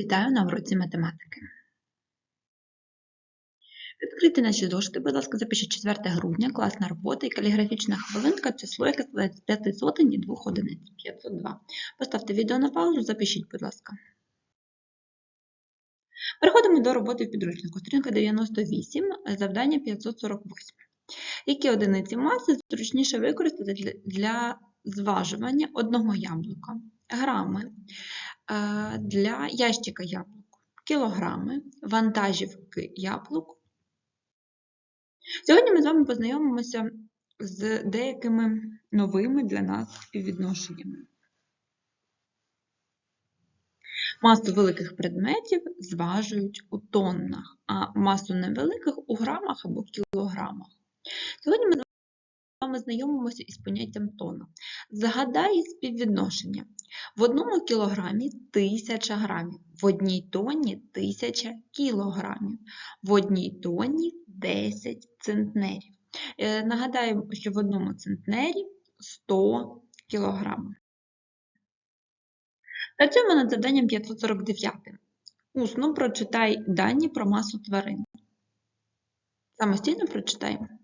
Вітаю на уроці математики. Відкрийте наші зошити, будь ласка, запишіть 4 грудня, класна робота і каліграфічна хвилинка, число, яке складається з 5 сотень і 2 одиниць, 502. Поставте відео на паузу, запишіть, будь ласка. Переходимо до роботи в підручнику. Сторінка 98, завдання 548. Які одиниці маси зручніше використати для, зважування одного яблука? Грами, для ящика яблук, кілограми, вантажівки яблук. Сьогодні ми з вами познайомимося з деякими новими для нас співвідношеннями. Масу великих предметів зважують у тоннах, а масу невеликих у грамах або кілограмах. Сьогодні ми вами знайомимося із поняттям тонна. Згадай співвідношення. В одному кілограмі 1000 грамів, в одній тонні 1000 кілограмів, в одній тонні 10 центнерів. Е, Нагадаємо, що в одному центнері 100 кілограмів. Працюємо над завданням 549. Усно прочитай дані про масу тварин. Самостійно прочитаємо.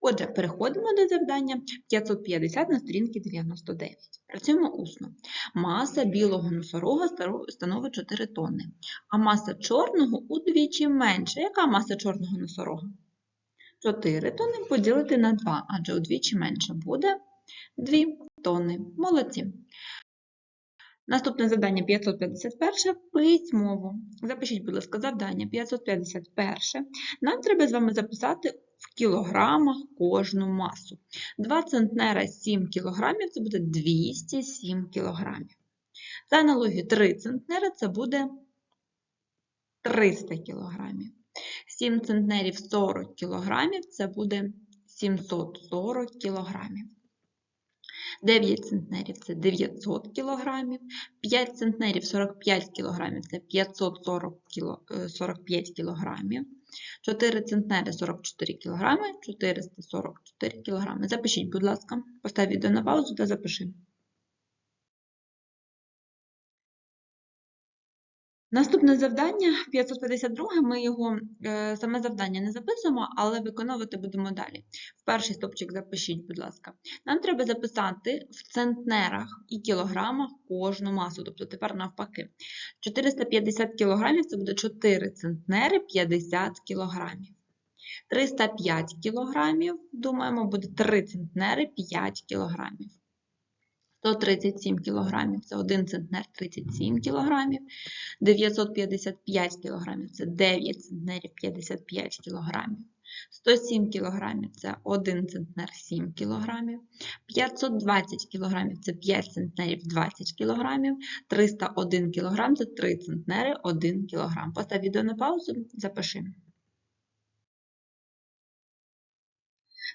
Отже, переходимо до завдання 550 на сторінці 99. Працюємо усно. Маса білого носорога становить 4 тонни, а маса чорного удвічі менше. Яка маса чорного носорога? 4 тонни поділити на 2, адже удвічі менше буде 2 тонни. Молодці. Наступне завдання 551 письмово. Запишіть, будь ласка, завдання 551. Нам треба з вами записати в кілограмах кожну масу. 2 центнера 7 кілограмів це буде 207 кілограмів. За аналогією 3 центнера це буде 300 кілограмів. 7 центнерів 40 кілограмів це буде 740 кілограмів. 9 центнерів це 900 кг, 5 центнерів 45 кг це 545 кг, 4 центнери 44 кг, 444 кг. Запишіть, будь ласка, постав відео на паузу та запиши. Наступне завдання 552, ми його е, саме завдання не записуємо, але виконувати будемо далі. В перший стопчик запишіть, будь ласка. Нам треба записати в центнерах і кілограмах кожну масу, тобто тепер навпаки. 450 кілограмів це буде 4 центнери 50 кілограмів. 305 кілограмів, думаємо, буде 3 центнери 5 кілограмів. 137 кг це 1 центнер 37 кг, 955 кг це 9 центнерів 55 кг, 107 кг це 1 центнер 7 кг, 520 кг це 5 центнерів 20 кг, 301 кг це 3 центнери 1 кг. Постав відео на паузу, запиши.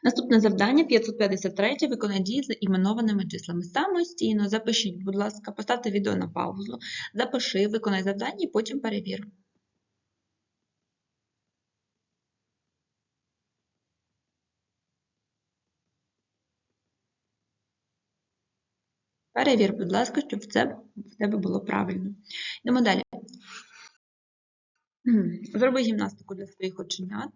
Наступне завдання 553. Виконай дії з іменованими числами. Самостійно запишіть, будь ласка, поставте відео на паузу, запиши, виконай завдання і потім перевір. Перевір, будь ласка, щоб це в тебе було правильно. Йдемо далі. Зроби гімнастику для своїх оченят.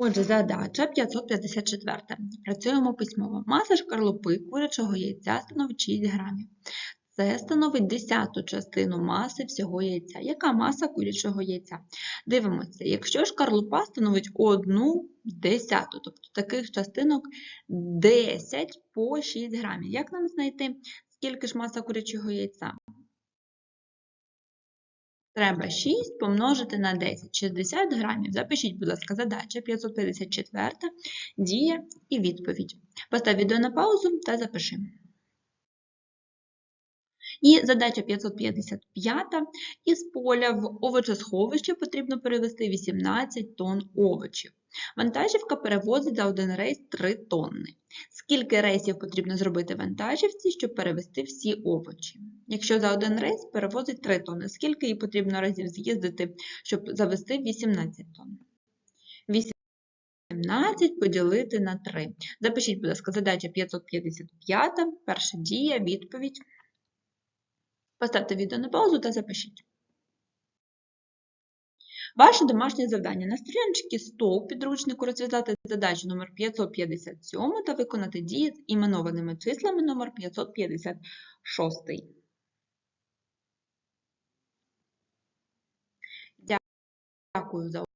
Отже, задача 554. Працюємо письмово. Маса шкарлупи курячого яйця становить 6 грамів. Це становить десяту частину маси всього яйця. Яка маса курячого яйця? Дивимося, якщо шкарлупа становить одну десяту, тобто таких частинок 10 по 6 грамів. Як нам знайти, скільки ж маса курячого яйця? Треба 6 помножити на 10, 60 грамів. Запишіть, будь ласка, задача 554, дія і відповідь. Постав відео на паузу та запиши. І задача 555. Із поля в овочесховище потрібно перевести 18 тонн овочів. Вантажівка перевозить за один рейс 3 тонни. Скільки рейсів потрібно зробити вантажівці, щоб перевезти всі овочі? Якщо за один рейс перевозить 3 тонни, скільки їй потрібно разів з'їздити, щоб завести 18 тонн? 18 поділити на 3. Запишіть, будь ласка, задача 555, перша дія, відповідь. Поставте відео на паузу та запишіть. Ваше домашнє завдання на сторіночці 100 підручнику розв'язати задачу номер 557 та виконати дії з іменованими числами номер 556. Дякую за